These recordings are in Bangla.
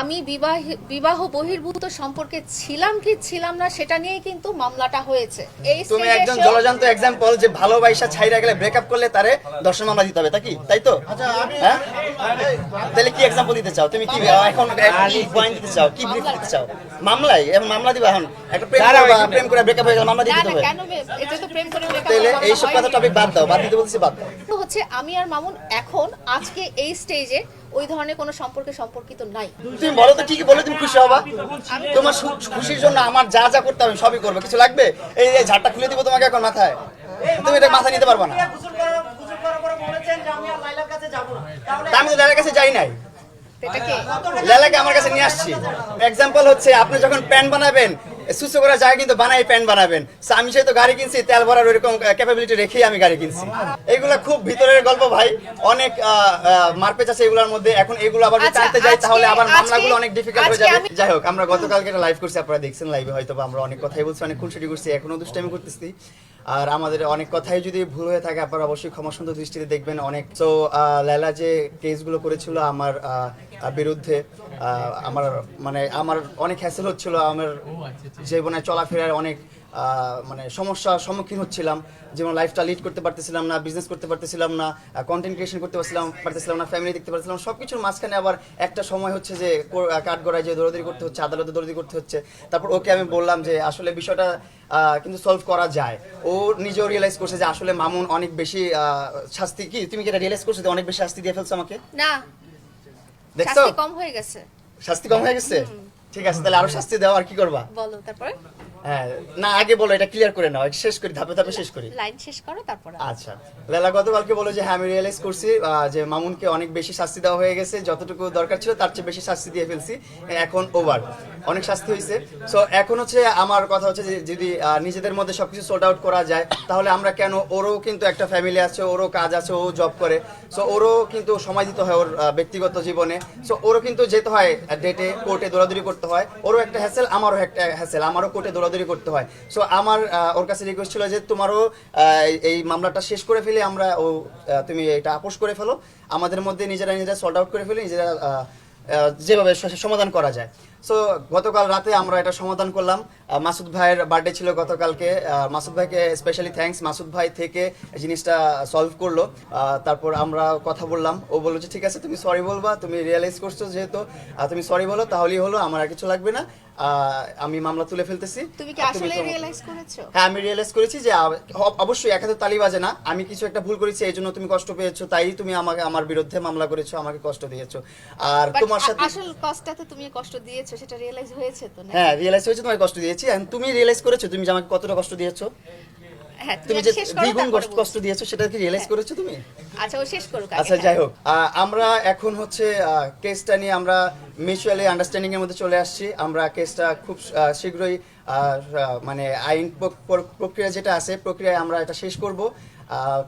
আমি বিবাহ বিবাহ বহির্ভূত সম্পর্কে ছিলাম কি ছিলাম না সেটা নিয়েই কিন্তু মামলাটা হয়েছে। এই তুমি একজন জলজান্ত এক্সাম্পল যে ভালোবাসা ছাইরা গেলে ব্রেকআপ করলে তারে দর্শন মামলা দিতে হবে তা কি? তাই তো? হ্যাঁ? তাহলে কি এক্সাম্পল দিতে চাও? তুমি কি এখন কি পয়েন্ট দিতে চাও? কি ব্রিফ দিতে চাও? মামলায় এখন মামলা দিবা এখন। একটা প্রেম করবা প্রেম করে ব্রেকআপ হয়ে গেলে মামলা দিতে না হবে। কেন এটা তো প্রেম করে breakup তাহলে এইসব কথা টপিক বাদ দাও বাদ দিতে বলছি বাদ দাও। হচ্ছে আমি আর মামুন এখন আজকে এই স্টেজে ওই ধরনের কোনো সম্পর্কে সম্পর্কিত নাই। তুমি বলো তো কি কি বলে তুমি খুশি হবা? তোমার খুশির জন্য আমার যা যা করতে হবে সবই করবে। কিছু লাগবে? এই এই ঝাড়টা খুলে দিব তোমাকে এখন মাথায়। তুমি এটা মাথায় নিতে পারবা না। যে আমি আর লাইলার কাছে তা তো যাই নাই। এটা কি? লালাকে আমার কাছে নিয়ে আসছি। এক্সাম্পল হচ্ছে আপনি যখন প্যান বানাবেন সুসো করা যায় কিন্তু বানাই প্যান্ট বানাবেন। আমি সে তো গাড়ি কিনছি তেল ভরার ওইরকম ক্যাপাবিলিটি রেখেই আমি গাড়ি কিনছি। এইগুলা খুব ভিতরের গল্প ভাই। অনেক মারপেচ আছে এগুলোর মধ্যে। এখন এগুলো আবার আচ্ছা, চাইতে যাই তাহলে আবার মামলাগুলো অনেক ডিফিকাল্ট হয়ে যাবে। যাই হোক আমরা গতকালকে একটা লাইভ করছি আপনারা দেখছেন লাইভে হয়তো আমরা অনেক কথাই বলছি অনেক খুনসুটি করছি এখনও দুষ্টামি করতেছি। আর আমাদের অনেক কথাই যদি ভুল হয়ে থাকে, আপনারা অবশ্যই ক্ষমা সুন্দর দৃষ্টিতে দেখবেন অনেক। তো লেলা যে কেসগুলো করেছিল আমার বিরুদ্ধে আমার মানে আমার অনেক হ্যাসেল হচ্ছিল, আমার জীবনে চলাফেরার অনেক মানে সমস্যার সম্মুখীন হচ্ছিলাম। যেমন লাইফটা লিড করতে পারতেছিলাম না বিজনেস করতে পারতেছিলাম না কন্টেন্ট ক্রিয়েশন করতে পারছিলাম পারতেছিলাম না ফ্যামিলি দেখতে পারছিলাম সব কিছুর মাঝখানে আবার একটা সময় হচ্ছে যে কাঠগড়ায় যে দৌড়াদৌড়ি করতে হচ্ছে আদালতে দৌড়াদৌড়ি করতে হচ্ছে। তারপর ওকে আমি বললাম যে আসলে বিষয়টা কিন্তু সলভ করা যায়। ও নিজেও রিয়েলাইজ করছে যে আসলে মামুন অনেক বেশি শাস্তি কি? তুমি কি এটা রিয়েলাইজ করছ যে অনেক বেশি শাস্তি দিয়ে ফেলছো আমাকে? না। দেখছ? শাস্তি কম হয়ে গেছে। শাস্তি কম হয়ে গেছে? ঠিক আছে তাহলে আরও শাস্তি দাও আর কি করবা? বলো তারপরে? হ্যাঁ না আগে বলো এটা ক্লিয়ার করে নাও শেষ করি ধাপে ধাপে শেষ করি। লাইন শেষ করো তারপরে আচ্ছা লেলা গতকালকে বলে যে হ্যাঁ আমি রিয়েলাইজ করছি যে মামুনকে অনেক বেশি শাস্তি দেওয়া হয়ে গেছে যতটুকু দরকার ছিল তার চেয়ে বেশি শাস্তি দিয়ে ফেলছি এখন ওভার অনেক শাস্তি হয়েছে। সো এখন হচ্ছে আমার কথা হচ্ছে যে যদি নিজেদের মধ্যে সবকিছু সোর্ট আউট করা যায় তাহলে আমরা কেন ওরও কিন্তু একটা ফ্যামিলি আছে ওরও কাজ আছে ও জব করে। সো ওরও কিন্তু সময় দিতে হয় ওর ব্যক্তিগত জীবনে। সো ওরও কিন্তু যেতে হয় ডেটে কোর্টে দৌড়াদৌড়ি করতে হয়। ওরও একটা হ্যাসেল আমারও একটা হ্যাসেল আমারও কোর্টে দৌড়াদৌড়ি করতে হয়। সো আমার ওর কাছে রিকোয়েস্ট ছিল যে তোমারও এই মামলাটা শেষ করে ফেলে, আমরা ও তুমি এটা আপোষ করে ফেলো। আমাদের মধ্যে নিজেরা নিজেরা সল্ট আউট করে ফেলে, নিজেরা যেভাবে সমাধান করা যায়। সো গতকাল রাতে আমরা এটা সমাধান করলাম। মাসুদ ভাইয়ের বার্থডে ছিল গতকালকে। মাসুদ ভাইকে স্পেশালি থ্যাঙ্কস মাসুদ ভাই থেকে জিনিসটা সলভ করল। তারপর আমরা কথা বললাম। ও বলল যে ঠিক আছে তুমি সরি বলবা। তুমি রিয়েলাইজ করছ যেহেতু। তুমি সরি বলো তাহলেই হলো। আমার আর কিছু লাগবে না। আমি মামলা তুলে ফেলতেছি। তুমি কি আসলে রিয়েলাইজ করেছ? হ্যাঁ আমি রিয়েলাইজ করেছি যে অবশ্যই এক হাতে তালি বাজে না। আমি কিছু একটা ভুল করেছি এই জন্য তুমি কষ্ট পেয়েছ। তাই তুমি আমাকে আমার বিরুদ্ধে মামলা করেছ আমাকে কষ্ট দিয়েছ। আর তোমার সাথে আসল কষ্টটাতে তুমি কষ্ট দিয়েছ। সেটা রিয়েলাইজ হয়েছে তো না হ্যাঁ রিয়েলাইজ হয়েছে কষ্ট দিয়েছি। And তুমি রিয়েলাইজ করেছ তুমি যে আমাকে কতটা কষ্ট দিয়েছ? হ্যাঁ তুমি যে দ্বিগুণ কষ্ট- দিয়েছ সেটা কি রিয়েলাইজ হ্যাঁ। করেছ তুমি? আচ্ছা ও শেষ করুক আচ্ছা হ্যাঁ। যাই হোক। আমরা এখন হচ্ছে কেসটা নিয়ে আমরা মিউচুয়ালি আন্ডারস্ট্যান্ডিং এর মধ্যে চলে আসছি। আমরা কেসটা খুব শীঘ্রই মানে আইন প্রক- প্রক- প্রক্রিয়া যেটা আছে প্রক্রিয়ায় আমরা এটা শেষ করব।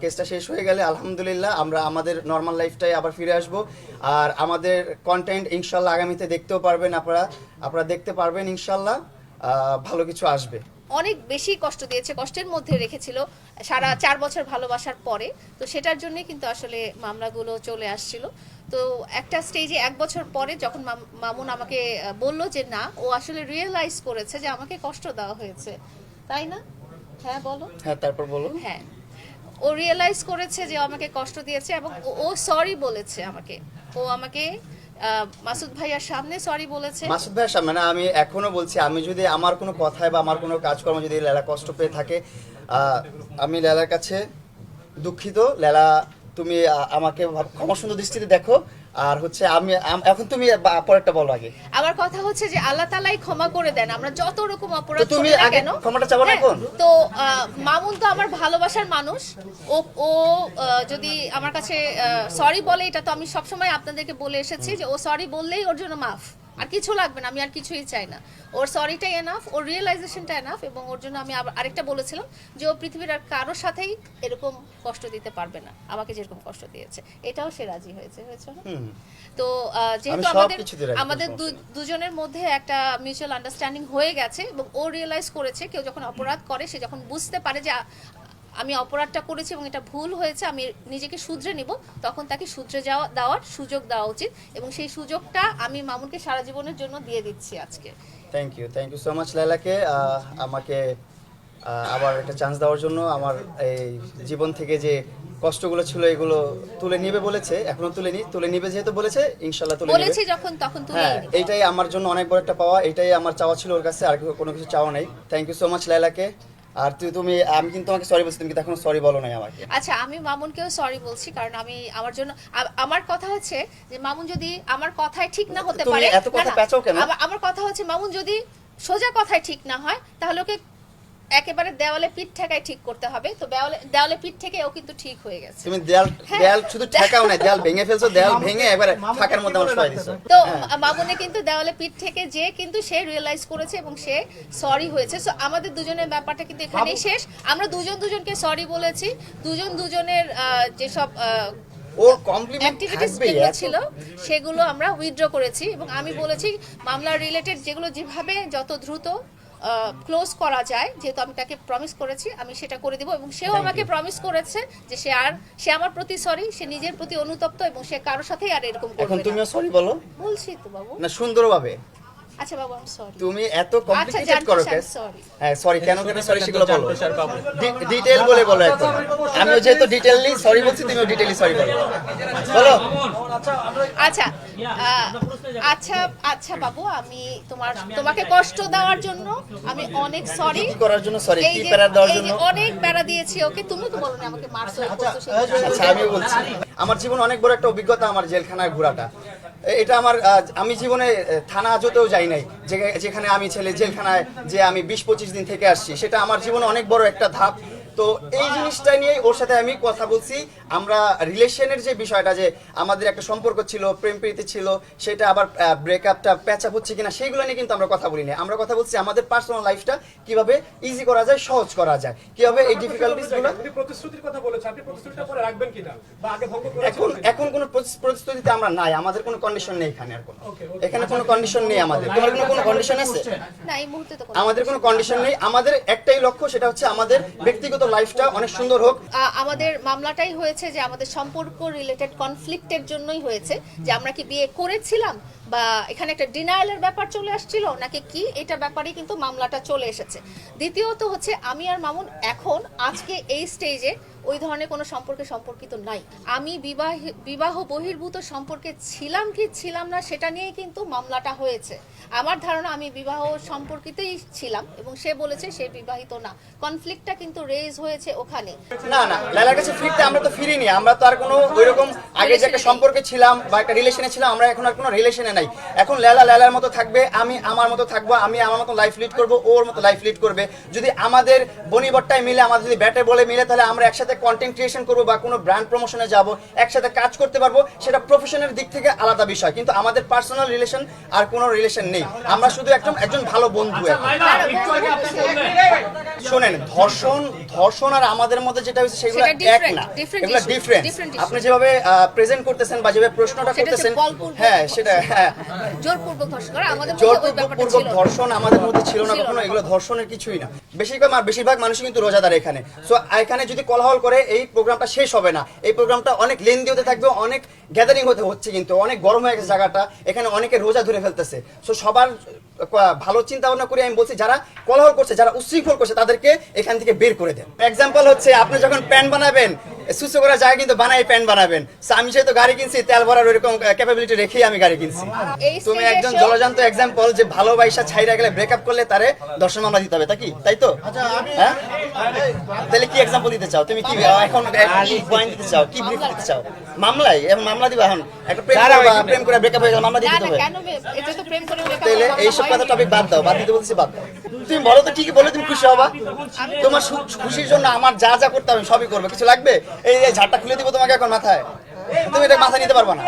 কেসটা শেষ হয়ে গেলে আলহামদুলিল্লাহ আমরা আমাদের নর্মাল লাইফটাই আবার ফিরে আসব। আর আমাদের কন্টেন্ট ইনশাল্লাহ আগামীতে দেখতেও পারবেন আপনারা। আপনারা দেখতে পারবেন ইনশাল্লাহ ভালো কিছু আসবে। অনেক বেশি কষ্ট দিয়েছে কষ্টের মধ্যে রেখেছিল সারা চার বছর ভালোবাসার পরে। তো সেটার জন্য কিন্তু আসলে মামলাগুলো চলে আসছিল। তো একটা স্টেজে এক বছর পরে যখন মাম- মামুন আমাকে বলল যে না ও আসলে রিয়েলাইজ করেছে যে আমাকে কষ্ট দেওয়া হয়েছে। তাই না? হ্যাঁ বলো। হ্যাঁ তারপর বলুন। হ্যাঁ ও রিয়েলাইজ করেছে যে আমাকে কষ্ট দিয়েছে এবং ও- সরি বলেছে আমাকে। ও আমাকে মাসুদ ভাইয়ার সামনে সরি বলেছে। মাসুদ ভাইয়ার সামনে আমি এখনও বলছি, আমি যদি আমার কোনো কথায় বা আমার কোনো কাজকর্ম যদি লেলা কষ্ট পেয়ে থাকে আমি লেলার কাছে দুঃখিত। লেলা, তুমি আমাকে ক্ষমা সুন্দর দৃষ্টিতে দেখো। আর হচ্ছে আমি এখন তুমি পরেরটা বলো আগে। আমার কথা হচ্ছে যে আল্লাহ তালাই ক্ষমা করে দেন। আমরা যত রকম অপরাধ তুমি আগে ক্ষমাটা চাবো না হ্যাঁ, এখন? তো মামুন তো আমার ভালোবাসার মানুষ। ও ও যদি আমার কাছে সরি বলে এটা তো আমি সবসময় আপনাদেরকে বলে এসেছি যে ও সরি বললেই ওর জন্য মাফ। আর কিছু লাগবে না আমি আর কিছুই চাই না। ওর সরিটাই এনাফ ওর রিয়েলাইজেশনটা এনাফ এবং ওর জন্য আমি আরেকটা বলেছিলাম যে ও পৃথিবীর আর কারোর সাথেই এরকম কষ্ট দিতে পারবে না আমাকে যেরকম কষ্ট দিয়েছে। এটাও সে রাজি হয়েছে হয়েছে তো আহ, যেহেতু আমাদের আমাদের দুজনের মধ্যে একটা মিউচুয়াল আন্ডারস্ট্যান্ডিং হয়ে গেছে এবং ও রিয়েলাইজ করেছে কেউ যখন অপরাধ করে সে যখন বুঝতে পারে যে আমি অপরাধটা করেছি এবং এটা ভুল হয়েছে আমি নিজেকে শুধরে নিব তখন তাকে শুধরে যাওয়া দেওয়ার সুযোগ দেওয়া উচিত এবং সেই সুযোগটা আমি মামুনকে সারা জীবনের জন্য দিয়ে দিচ্ছি আজকে। Thank you thank you so much লাইলাকে আমাকে আবার একটা চান্স দেওয়ার জন্য আমার এই জীবন থেকে যে কষ্টগুলো ছিল এগুলো তুলে নিবে বলেছে এখনও তুলে নি তুলে নিবে যেহেতু বলেছে ইনশাল্লাহ তুলে বলেছি যখন তখন তুলে হ্যাঁ এইটাই আমার জন্য অনেক বড় একটা পাওয়া এটাই আমার চাওয়া ছিল ওর কাছে আর কোনো কিছু চাওয়া নাই। থ্যাংক ইউ সো মাচ লাইলাকে আর তুই তুমি আমি কিন্তু তোমাকে সরি বলছি তুমি কিন্তু এখনও সরি বলো নাই আমাকে আচ্ছা আমি মামুনকেও সরি বলছি কারণ আমি আমার জন্য আ- আমার কথা হচ্ছে যে মামুন যদি আমার কথায় ঠিক না হতে তুমি পারে এত কথা না, না, পেঁচাও কেন? আমার- আমার কথা হচ্ছে মামুন যদি সোজা কথায় ঠিক না হয় তাহলে ওকে একেবারে দেওয়ালে পিঠ ঠেকায় ঠিক করতে হবে। তো দেওয়ালে দেওয়ালে পিঠ থেকে ও কিন্তু ঠিক হয়ে গেছে। তুমি দেয়াল হ্যাঁ। দেয়াল শুধু ঠেকাও না দেয়াল ভেঙে ফেলছো দেয়াল ভেঙে একবারে ফাঁকার মধ্যে আমার সবাই দিছো। তো হ্যাঁ। মামুনে কিন্তু দেওয়ালে পিঠ থেকে যে কিন্তু সে রিয়েলাইজ করেছে এবং সে সরি হয়েছে। সো আমাদের দুজনের ব্যাপারটা কিন্তু এখানেই শেষ। আমরা দুজন দুজনকে সরি বলেছি। দুজন দুজনের আহ, যেসব কমপ্লিমেন্ট এত- ছিল সেগুলো আমরা উইথড্র করেছি। এবং আমি বলেছি মামলা রিলেটেড যেগুলো যেভাবে যত দ্রুত ক্লোজ করা যায় যেহেতু আমি তাকে প্রমিস করেছি আমি সেটা করে দিব এবং সেও আমাকে. প্রমিস করেছে যে সে আর সে আমার প্রতি সরি সে নিজের প্রতি অনুতপ্ত এবং সে কারোর সাথেই আর এরকম করবে না। তুমিও সরি বলো। বলছি তো বাবু। না সুন্দরভাবে। আচ্ছা বাবু আমি সরি তুমি এত আচ্ছা কমপ্লিকেটেড করো কেস হ্যাঁ সরি কেন কেন সরি সেগুলো বলো। ডিটেল বলে বলো এখন আমিও যেহেতু সরি বলছি ডিটেইলি সরি বলো। বলো। আচ্ছা আচ্ছা আচ্ছা বাবু আমি তোমার তোমাকে কষ্ট দেওয়ার জন্য আমি অনেক সরি কি করার জন্য সরি কি প্যারা দেওয়ার জন্য? অনেক প্যারা দিয়েছি ওকে তুমি তো বলো না আমাকে মারছো। আচ্ছা আমিও বলছি। আমার জীবন অনেক বড় একটা অভিজ্ঞতা আমার জেলখানায় ঘোরাটা। এটা আমার আমি জীবনে থানা আজতেও যাই নাই। যেখানে আমি ছেলে, জেলখানায় যে আমি বিশ পঁচিশ দিন থেকে আসছি, সেটা আমার জীবনে অনেক বড় একটা ধাপ। তো এই জিনিসটা নিয়ে ওর সাথে আমি কথা বলছি। আমরা রিলেশনের যে বিষয়টা যে আমাদের একটা সম্পর্ক ছিল প্রেম প্রীতি ছিল সেটা আবার ব্রেকআপটা প্যাচআপ হচ্ছে কিনা সেইগুলো নিয়ে কিন্তু আমরা কথা বলি না আমরা কথা বলছি আমাদের পার্সোনাল লাইফটা কীভাবে ইজি করা যায় সহজ করা যায় কীভাবে এই ডিফিকাল্টিসগুলো উনি প্রতিশ্রুতির কথা বলেছে আপনি প্রতিশ্রুতিটা পরে রাখবেন কিনা? বা আগে ভঙ্গ এখন করেছেন এখন কোনো প্রতি- প্রতিশ্রুতিতে আমরা নাই আমাদের কোনো কন্ডিশন নেই এখানে আর কোনো. এখানে কোনো কন্ডিশন নেই আমাদের। তোমার কোনো কোনো কন্ডিশন আছে? না এই মুহূর্তে তো কোনো- আমাদের কোনো কন্ডিশন নেই। আমাদের একটাই লক্ষ্য সেটা হচ্ছে আমাদের ব্যক্তিগত লাইফটা অনেক সুন্দর হোক। আমাদের মামলাটাই হয়েছে যে আমাদের সম্পর্ক রিলেটেড কনফ্লিক্টের জন্যই হয়েছে যে আমরা কি বিয়ে করেছিলাম? বা এখানে একটা ডিনায়ালের ব্যাপার চলে আসছিল নাকি কি? এটা ব্যাপারে কিন্তু মামলাটা চলে এসেছে। দ্বিতীয়ত হচ্ছে, আমি আর মামুন এখন, আজকে এই স্টেজে ওই ধরনের কোনো সম্পর্কে সম্পর্কিত নাই। আমি বিবাহ বিবাহ বহির্ভূত সম্পর্কে ছিলাম কি ছিলাম না, সেটা নিয়েই কিন্তু মামলাটা হয়েছে। আমার ধারণা, আমি বিবাহ সম্পর্কিতই ছিলাম এবং সে বলেছে সে বিবাহিত না। কনফ্লিক্টটা কিন্তু রেজ হয়েছে ওখানে। না না লালার কাছে ফিরতে আমরা তো ফিরিনি। আমরা তো আর কোনো ওইরকম আগে যে একটা সম্পর্কে ছিলাম বা একটা রিলেশনে ছিলাম, আমরা এখন আর কোনো রিলেশনে নাই। এখন লেলা লেলার মতো থাকবে আমি আমার মতো থাকব আমি আমার মতো লাইফ লিড করব ওর মতো লাইফ লিড করবে। যদি আমাদের বনিবট্টায় মিলে আমাদের যদি ব্যাটে বলে মিলে তাহলে আমরা একসাথে কন্টেন্ট ক্রিয়েশন করব বা কোনো ব্র্যান্ড প্রমোশনে যাব একসাথে কাজ করতে পারব সেটা প্রফেশনের দিক থেকে আলাদা বিষয়। কিন্তু আমাদের পার্সোনাল রিলেশন আর কোনো রিলেশন নেই। আমরা শুধু একদম একজন ভালো বন্ধু শোনেন ধর্ষণ ধর্ষণ আর আমাদের মধ্যে যেটা হয়েছে সেগুলো সেটা এক না। এগুলো ডিফারেন্ট আপনি যেভাবে প্রেজেন্ট করতেছেন বা যেভাবে প্রশ্নটা করতেছেন হ্যাঁ সেটা হ্যাঁ জোরপূর্বক ধর্ষণ করা আমাদের মধ্যে ওই ব্যাপারটা জোরপূর্বক ধর্ষণ আমাদের মধ্যে ছিল না কখনো এগুলো ধর্ষণের কিছুই না। বেশিরভাগ বেশিরভাগ মানুষই কিন্তু রোজাদার এখানে। সো এখানে যদি কোলাহল করে এই প্রোগ্রামটা শেষ হবে না। এই প্রোগ্রামটা অনেক লেন্দি হতে থাকবে অনেক গ্যাদারিং হতে হচ্ছে কিন্তু অনেক গরম হয়ে গেছে জায়গাটা এখানে অনেকে রোজা ধরে ফেলতেছে। সো সবার ভালো চিন্তা ভাবনা করে আমি বলছি যারা কোলাহল করছে যারা উশৃঙ্খল করছে তাদেরকে এখান থেকে বের করে দেন। এক্সাম্পল হচ্ছে আপনি যখন প্যান্ট বানাবেন সুসো করা যায় কিন্তু বানাই প্যান্ট বানাবেন। আমি যেহেতু গাড়ি কিনছি তেল ভরার ওইরকম ক্যাপাবিলিটি রেখেই আমি গাড়ি কিনছি। তুমি একজন জলজান্ত এক্সাম্পল যে ভালোবাসা ছাইরা গেলে ব্রেকআপ করলে তারে দর্শন মামলা দিতে হবে তা কি? তাই তো? হ্যাঁ? তাহলে কি এক্সাম্পল দিতে চাও? তুমি কি এখন কি পয়েন্ট দিতে চাও? কি ব্রিফ দিতে চাও? মামলাই এখন মামলা দিবা এখন। একটা প্রেম প্রেম করে ব্রেকআপ হয়ে গেল মামলা দিতে না হবে। কেন বে- এটা তো প্রেম করে breakup তাহলে করা এইসব কথা টপিক বাদ দাও বাদ দিতে বলছি বাদ দাও। তুমি বলো তো ঠিকই বলে তুমি খুশি হবা? তোমার খুশির জন্য আমার যা যা করতে হবে সবই করবে। কিছু লাগবে? এই এই ঝাড়টা খুলে দিব তোমাকে এখন মাথায়। তুমি এটা মাথা নিতে পারবা না।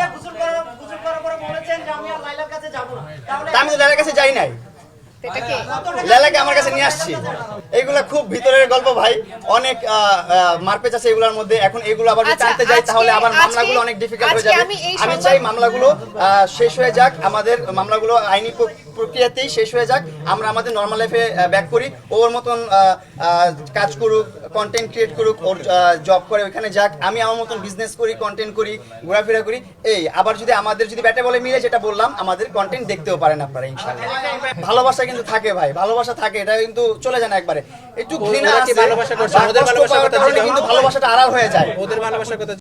আমি তা কাছে যাই নাই। লেলাকে আমার কাছে নিয়ে আসছি। এইগুলা খুব ভিতরের গল্প ভাই। অনেক মারপেচ আছে এগুলোর মধ্যে। এখন এগুলো আবার আচ্ছা, যাই তাহলে আবার মামলাগুলো অনেক ডিফিকাল্ট হয়ে যাবে। আমি চাই মামলাগুলো শেষ হয়ে যাক। আমাদের মামলাগুলো আইনি প্রক্রিয়াতেই শেষ হয়ে যাক। আমরা আমাদের নর্মাল লাইফে ব্যাক করি। ওর মতন আহ, আহ, কাজ করুক কন্টেন্ট ক্রিয়েট করুক ওর জব করে ওখানে যাক। আমি আমার মতন বিজনেস করি কন্টেন্ট করি ঘোরাফেরা করি। এই আবার যদি আমাদের যদি ব্যাটে বলে মিলে যেটা বললাম আমাদের কন্টেন্ট দেখতেও পারেন আপনারা ইনশাআল্লাহ। ভালোবাসা কিন্তু থাকে ভাই ভালোবাসা থাকে এটা কিন্তু চলে যায় না একবারে। একটু ঘৃণা আছে ভালোবাসা করছে? ওদের কষ্ট ভালোবাসার কথা কিন্তু ভালোবাসাটা আড়াল হয়ে যায়। ওদের ভালোবাসার কথা